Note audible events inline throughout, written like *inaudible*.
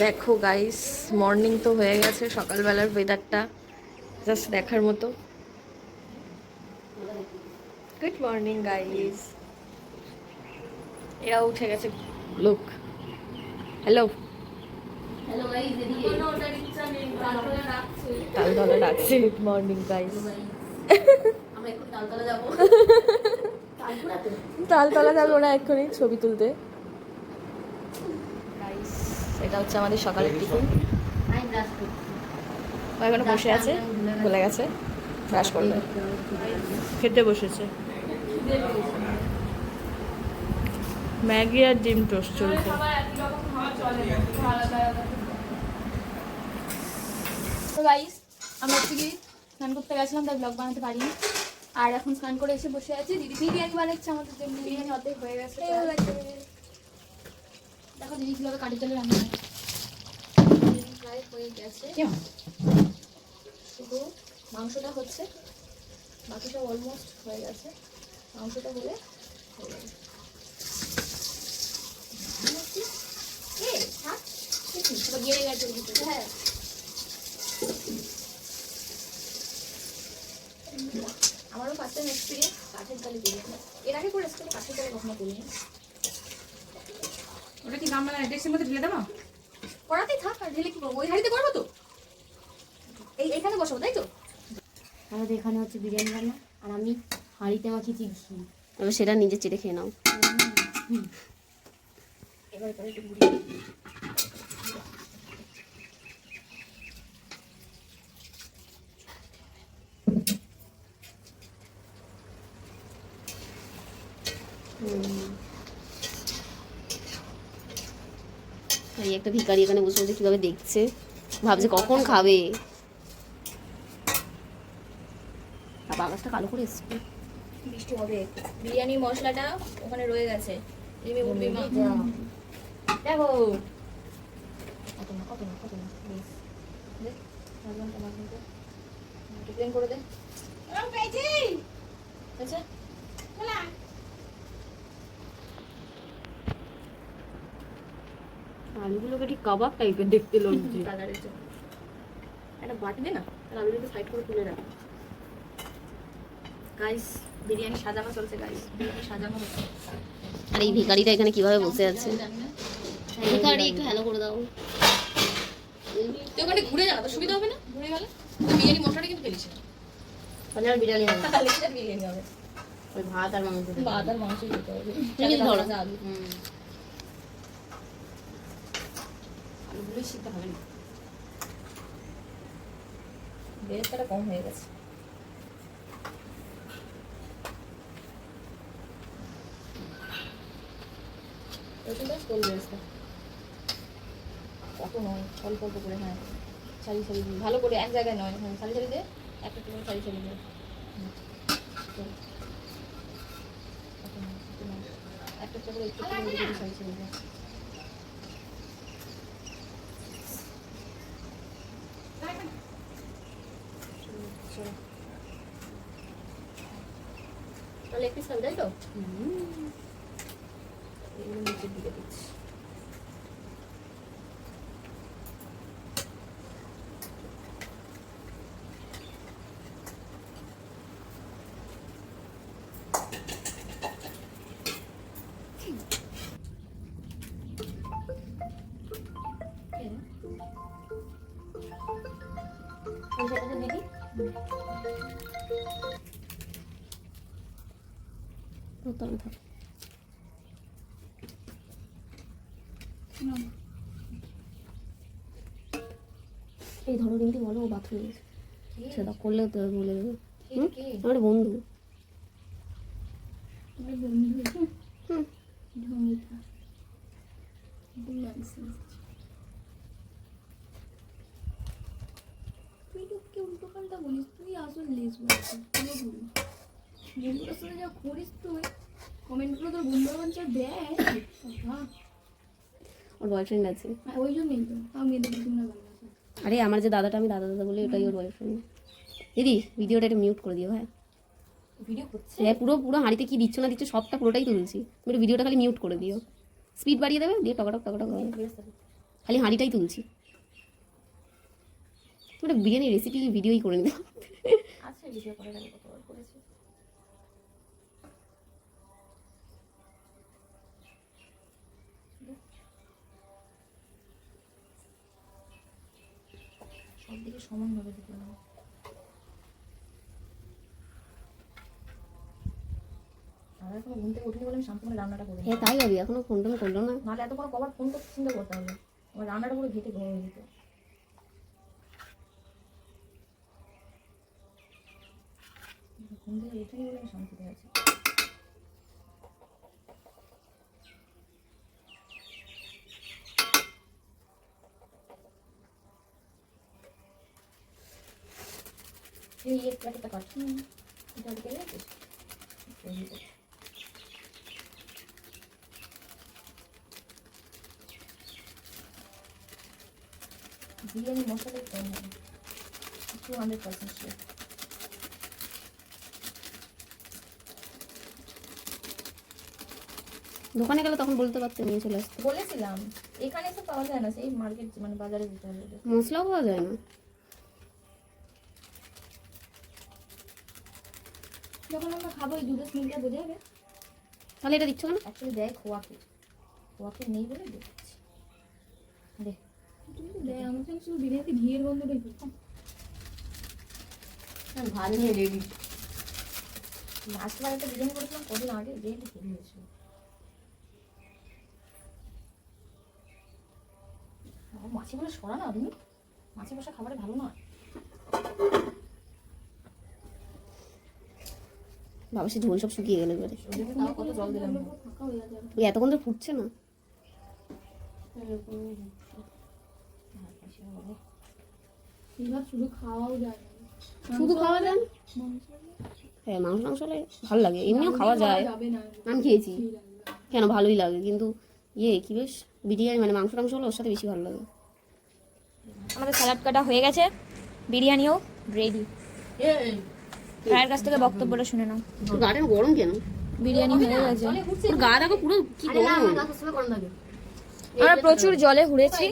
দেখো guys morning তো হয়ে গেছে সকালবেলার ওয়েদারটা জাস্ট দেখার মতো। গুড মর্নিং গাইস এরা উঠে গেছে। লুক হ্যালো তালতলা ডাকছে। গুড মর্নিং গাইস তালতলা যাব। *laughs* তালপুরাতে তালতলা যাবে ওরা এক্ষুনি ছবি তুলতে। এটা হচ্ছে আমাদের সকালের টিফিন। ও এখনও বসে আছে? ভুলে গেছে। ব্রাশ করবে খেতে বসেছে। ম্যাগি আর ডিম টোস্ট চলছে। গাইস আমরা হচ্ছে কি স্নান করতে গেছিলাম তাই ব্লগ বানাতে পারিনি। আর এখন স্নান করে এসে বসে আছি। দিদি বিরিয়ানি বানাচ্ছে আমাদের জন্য। বিরিয়ানি অর্ধেক হয়ে গেছে। দেখো দিদি কীভাবে কাঠি চলে রান্না হয়। প্রায় হয়ে গেছে। শুধু মাংসটা হচ্ছে। বাকি সব অলমোস্ট হয়ে গেছে। মাংসটা হলে হয়ে যাবে। গেড়ে গেছে হ্যাঁ। আমারও ফার্স্ট টাইম এক্সপিরিয়েন্স কাঠের জালে বিরিয়ানি। এর আগে করে এসেছিল কাঠের জালে কখনো করিনি। ওটা কি গামলা ডেক্সের মধ্যে ঢেলে দেবো? করাতেই থাক আর ঢেলে কি করব? ওই হাঁড়িতে করব তো? এই এখানে বসাবো তাই তো? আমাদের এখানে হচ্ছে বিরিয়ানি রান্না আর আমি হাঁড়িতে মাখিয়েছি ঘি। এবার সেটা নিজে চেটে খেয়ে নাও। এবার করে একটু ঘুরিয়ে দিই। এই একটা ভিখারি এখানে বসে বসে কীভাবে দেখছে? ভাবছে কখন খাবে? বাগাসটা কালো করে এসছে। বৃষ্টি হবে। বিরিয়ানির মশলাটা ওখানে রয়ে গেছে। রিমি উঠবি মা দেখো। কত না কত না কত না প্লিজ দে মাঝখানটা মাঝখানটা করে দে। আচ্ছা। আলুগুলোকে ঠিক কাবাব টাইপের দেখতে লাগছে। একটা বাটি দে না আর আলুটাকে সাইড করে তুলে রাখ। গাইস বিরিয়ানি সাজানো চলছে গাইস বিরিয়ানি সাজানো হচ্ছে। আর এই ভিখারিটা এখানে কীভাবে বসে আছে? ভিখারি একটু হ্যালো করে দাও। তুই ওখানে ঘুরে যা তো সুবিধা হবে না? ঘুরে গেলে বিরিয়ানি মশলাটা কিন্তু ফেলিস তাহলে আর বিরিয়ানি হবে তাহলে বিরিয়ানি হবে। ওই ভাত আর মাংস। ভাত আর মাংস দিতে হবে। ধরো। আলু। হুম। আলুগুলোই সিদ্ধ হবে না বেরেস্তাটা কম হয়ে গেছে কত নয় অল্প অল্প করে হ্যাঁ সারি সারি দিয়ে ভালো করে এক জায়গায় নয় হ্যাঁ সারি সারি দিয়ে একটা করে সারি সারি দিয়ে। একটা করে একটু সারি সারি দিয়ে চলো। তাহলে এক পিস খাবি তাই এই ধরো কিন্তু বলো ও বাথরুমে গেছে সেটা করলে তো বলে দেবে? আমার বন্ধু। হুম। তুই লোককে উল্টো পাল্টা বলিস? তুই আসল লেস বলছিস তুই বলি বন্ধুদের সাথে যা করিস তুই কমেন্টগুলো দেয় ওর বয়ফ্রেন্ড আছে। আর ওই জন্যই তো তাও মেয়েদের না আরে আমার যে দাদাটা আমি দাদা দাদা বলি ওটাই ওর বয়ফ্রেন্ড দিদি ভিডিওটা একটু মিউট করে দিও হ্যাঁ। ভিডিও করছে? হ্যাঁ পুরো পুরো হাঁড়িতে কি দিচ্ছ না দিচ্ছ সবটা পুরোটাই তুলছি। তুমি একটু ভিডিওটা খালি মিউট করে দিও। স্পিড বাড়িয়ে দেবে? দিয়ে টকাটক টকাটক খালি হাঁড়িটাই তুলছি। তোমরা বিরিয়ানি রেসিপি ভিডিওই করে নিতে আছে ভিডিও করে দিকে সমানভাবে দিতে হবে এখন ঘুম থেকে উঠিনি বলে আমি রান্নাটা করে হ্যাঁ তাই এখনও ফোন টোন করল না। নাহলে এত কোনো কবার ফোন করতে চিন্তা করতে হবে। আমার রান্নাটা পুরো ঘেটে ঘুম যেত। ঘুম থেকে উঠিনি বলে আমি শান্তিতে আছি। প্যাকেটটা। বিরিয়ানি কম হবে টু হান্ড্রেড পার্সেন্ট শিওর দোকানে গেলে তখন বলতে পারতে নিয়ে চলে আসতে বলেছিলাম এখানে এসে পাওয়া যায় না সেই মার্কেট মানে বাজারে যেতে হবে। মশলাও পাওয়া যায় না আমরা খাব স্মেলটা বোঝা যাবে তাহলে এটা দিচ্ছ কেন? অ্যাকচুয়ালি দেয় খোয়া ক্ষীর খোয়া ক্ষীর নেই বলে দেখছি দেখ দেয় আমার সঙ্গে শুধু বিরিয়ানিতে ঘিয়ের গন্ধটাই তো ভালো নিয়ে রেডি লাস্ট একটা বিরিয়ানি করেছিলাম কদিন আগে হয়েছিল মাছিগুলো সরা না তুমি মাছি বসা খাবারে ভালো না বাবা সে ঝোল সব শুকিয়ে গেল এবারে। হয়ে ওই এতক্ষণ তো ফুটছে না? শুধু খাওয়াও যায় শুধু খাওয়া যায়? হ্যাঁ মাংস মাংস হলে ভালো লাগে। এমনিও খাওয়া যায়। যাবে আমি খেয়েছি। কেন? ভালোই লাগে। কিন্তু ইয়ে কি বেশ বিরিয়ানি মানে মাংস টাংস হলে ওর সাথে বেশি ভালো লাগে। আমাদের স্যালাড কাটা হয়ে গেছে। বিরিয়ানিও রেডি রায়ের কাছ থেকে বক্তব্যটা শুনে নাও। গাটা গরম কেন? বিরিয়ানি হয়ে গেছে। তোর গা দেখো পুরো কি গরম? আমরা প্রচুর জলে ঘুরেছি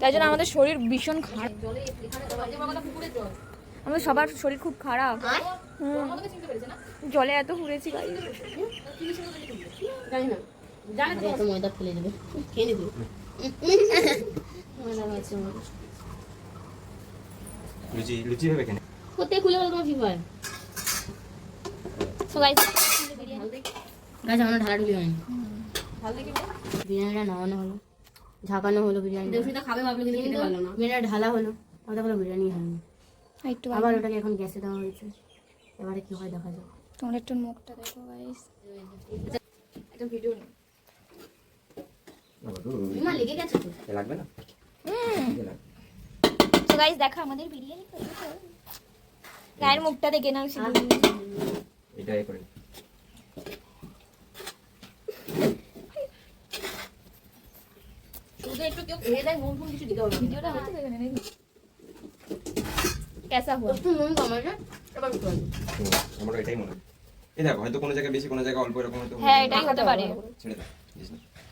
তাই জন্য আমাদের শরীর ভীষণ খারাপ। আমাদের সবার শরীর খুব খারাপ। জলে এত ঘুরেছি জানি না। জানি তো ময়দা ফেলে দেবে। খেয়ে নিবি। ময়দা আছে লুচি লুচি হবে কেন? কোথায় খুলে গেল তোমার তো গাইস আমার হয়নি বিরিয়ানিটা নামানো হলো। ঝাঁকানো হলো বিরিয়ানি খাবে ভাবলো কিন্তু খেতে পারল না। বিরিয়ানি ঢালা হলো। আমাদের কোনো বিরিয়ানি হয়নি। একটু আবার ওটাকে এখন গ্যাসে দেওয়া হয়েছে। এবারে কি হয় দেখা যাক। তোমার একটু মুখটা দেখো গাইস একটা ভিডিও মা লেগে গেছে তো। লাগবে না? তো গাইস দেখা আমাদের বিরিয়ানি গায়ের মুখটা দেখে নাও শুধু এটা এ করে শুধু একটু কেউ খেয়ে দেয় নুন ফুন কিছু দিতে হবে। ভিডিওটা হচ্ছে দেখে নাকি? কেসা হুয়া একটু নুন কমাবে এবার একটু হবে এটাই মনে হয়। এই দেখো হয়তো কোনো জায়গায় বেশি কোনো জায়গায় অল্প এরকম হয়তো হ্যাঁ এটাই হতে পারে। ছেড়ে দাও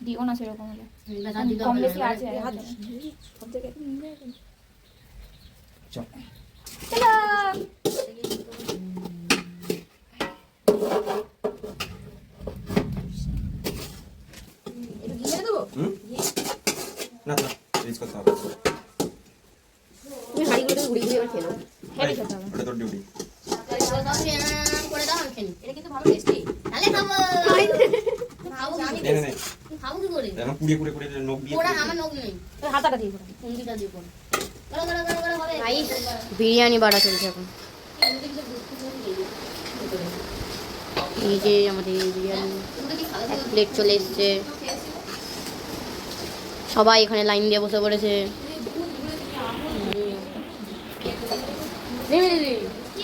দিও না সেরকম হলে। এবার আর দিতে কম বেশি আছে সব জায়গায় চল হুম না না রিচ করতে হবে তুমি হাঁড়ি করে ঘুরে ঘুরে এবার খেলো হেভি খেতে হবে ওটা তোর ডিউটি করে দাও আমি খেয়ে নিই। এটা কিন্তু ভালো টেস্টি তাহলে খাব খাব কি? নে নে নে খাব কি করে এখন পুড়িয়ে পুড়িয়ে পুড়িয়ে নখ দিয়ে ওরা আমার নখ নেই। হাতাটা দিয়ে করো কুন্দিটা দিয়ে করো ভাই বিরিয়ানি বাড়া চলছে এখন। এই যে আমাদের বিরিয়ানি এক প্লেট চলে এসছে। সবাই এখানে লাইন দিয়ে বসে পড়েছে। নেমে নেমে কি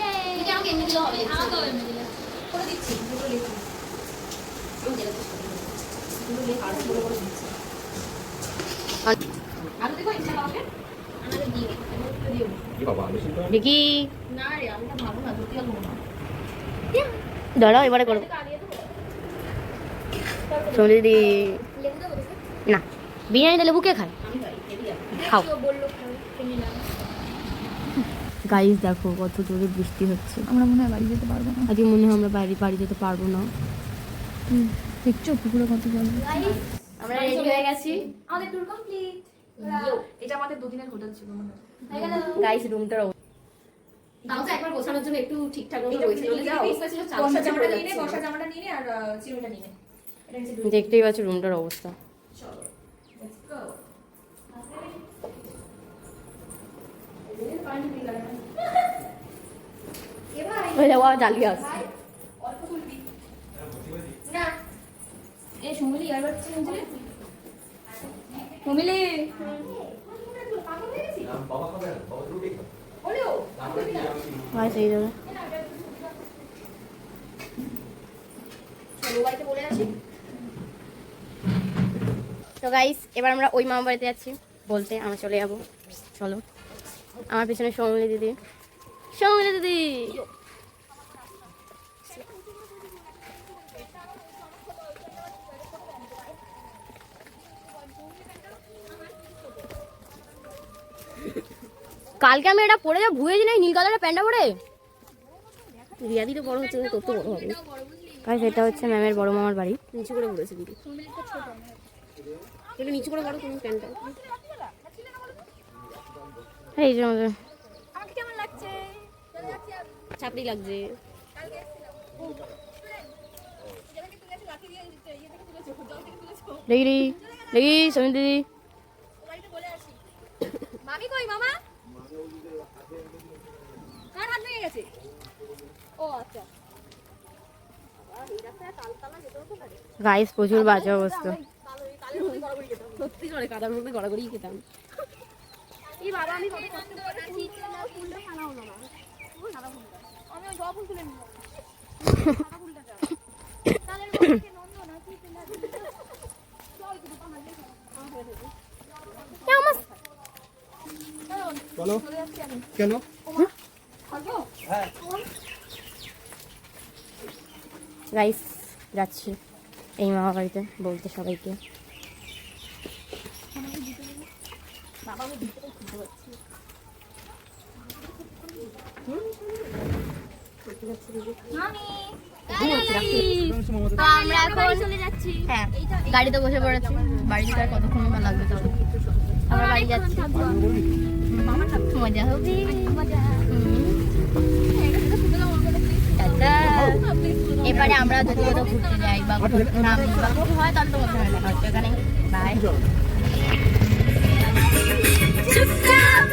বাবা আলু সিদ্ধ দেখি দাঁড়াও এবারে করো। সোনি দিদি না। বিরিয়ানি তাহলে বুকে খায়? খাও। গাইস দেখো কত জোরে বৃষ্টি হচ্ছে। আমরা মনে হয় বাড়ি যেতে পারব না। আজকে মনে হয় আমরা বাড়ি বাড়ি যেতে পারব না। দেখছ পুকুরে কত জল? আমরা রেডি হয়ে গেছি। আমাদের ট্যুর কমপ্লিট এটা আমাদের দুদিনের হোটেল ছিল মনে হয়। গাইস রুমটার তাও তো একবার গোছানোর জন্য একটু ঠিকঠাক মতো একটু হয়েছে নিয়ে যাও। বর্ষা জামাটা নিয়ে নে বর্ষা জামাটা নিয়ে নে আর আহ, নিয়ে নে। এটা হচ্ছে দুই- দেখতেই পাচ্ছ রুমটার অবস্থা। চলো আসছে। না। এ সুমিলি আর বাচ্চা হয় সেই তো গাইস এবার আমরা ওই মামা বাড়িতে যাচ্ছি। বলতে আমরা চলে যাব। চলো। আমার পিছনে সৌমিলি দিদি। সৌমিলি দিদি! কালকে আমি এটা পরে যা ভুয়েছি না নীল কালারের প্যান্টটা পরে? রিয়া দিদি বড় হচ্ছে তোর তো বড় হবে। গাইস এটা হচ্ছে ম্যামের বড় মামার বাড়ি। নিচু করে পড়েছে দিদি। একটু নিচু করে পড়ো তুমি প্যান্টটা। এই যে আমাদের। আমাকে কেমন লাগছে? চাপড়ি লাগছে। দেখি রে দেখি সমিত দিদি মামি কই মামা কার হাত ভেঙে গেছে ও আচ্ছা। গাইস প্রচুর বাজে অবস্থা। সত্যি করে কাদার মধ্যে গড়াগড়ি খেতাম। এই বাবা আমি কত কষ্ট করে ফুলটা খানা হলো না আমি ওই জবা ফুল তুলে নিলাম। সাদা ফুলটা চাই। তাহলে বাবাকে নন্দন না, কি তুলে দিবি? চল, একটু গাইস যাচ্ছি। এই মামা বাড়িতে বলতে সবাইকে। হ্যাঁ গাড়িতে বসে পড়েছি। বাড়িতে আর কতক্ষণ লাগবে আমরা বাড়ি যাচ্ছি। মজা হবে টাটা। এবারে আমরা যদি কোথাও ঘুরতে যাই বা নাম হয়, তাহলে তোমার সঙ্গে এখানে। বাই চুপচাপ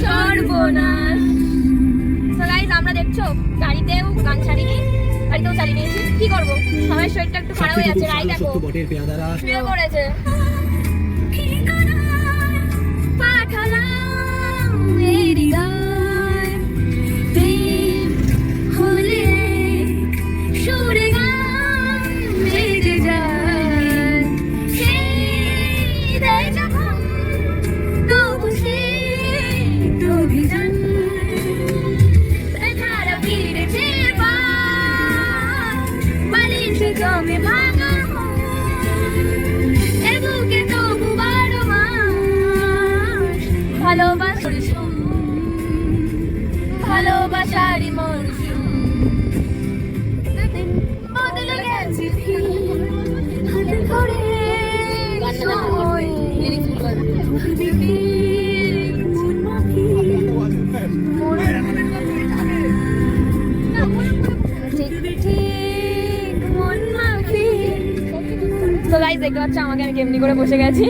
সর্বনাশ তো গাইস আমরা দেখছ গাড়িতেও গান ছাড়িনি গাড়িতেও চালিয়ে নিয়েছি কি করব সবাই শরীরটা একটু খারাপ হয়ে যাচ্ছে রাই দেখো শুয়ে পড়েছে পাঠালাম ভালোবাসারই মরশুম বদলে গেছে হাতে তো গাইস দেখতে পাচ্ছ আমাকে আমি কেমনি করে বসে গেছি।